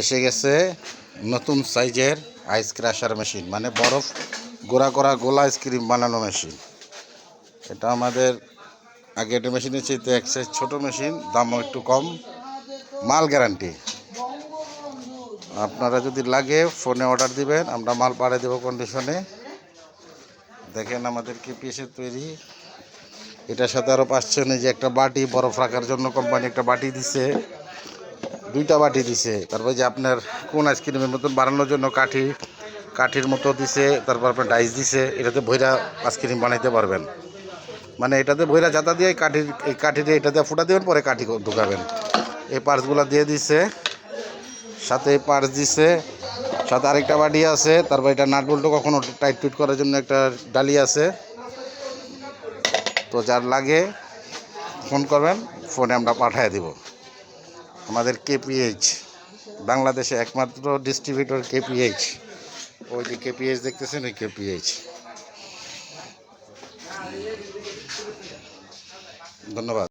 এসে গেছে নতুন সাইজের আইস ক্রাশার মেশিন মানে বরফ গোড়া করা গোলা আইসক্রিম বানানো মেশিন এটা আমাদের আগে এটা মেশিনের চাইতে এক সাইজ ছোটো মেশিন দামও একটু কম, মাল গ্যারান্টি আপনারা যদি লাগে ফোনে অর্ডার দিবেন, আমরা মাল পাঠিয়ে দেবো কন্ডিশনে দেখেন আমাদের কি কেপিএসের তৈরি। এটার সাথে আরও পাচ্ছেন যে একটা বাটি, বরফ রাখার জন্য কোম্পানি একটা বাটি দিছে। দুইটা বাটি দিছে। তারপর যে আপনার কোন আইসক্রিমের মতন বানানোর জন্য কাঠি, কাঠির মতো দিছে, তারপর আপনার ডাইস দিছে, এটাতে ভৈরা আইসক্রিম বানাইতে পারবেন। মানে এটাতে ভৈরা জাতা দিয়ে কাঠির, এই কাঠিতে এটাতে ফুটা দেবেন, পরে কাঠি ঢুকাবেন। এই পার্টসগুলো দিয়ে দিছে, সাথে এই পার্স দিছে, সাথে আরেকটা বাটি আছে, তারপর এটা নাট বল্টু কখনো টাইট টুইট করার জন্য একটা ডালি আছে। তো যার লাগে ফোন করবেন, ফোনে আমরা পাঠিয়ে দিব। আমাদের কেপিএইচ বাংলাদেশে একমাত্র ডিস্ট্রিবিউটর কেপিএইচ ওই যে কেপিএইচ দেখতেছেন ওই কেপিএইচ ধন্যবাদ।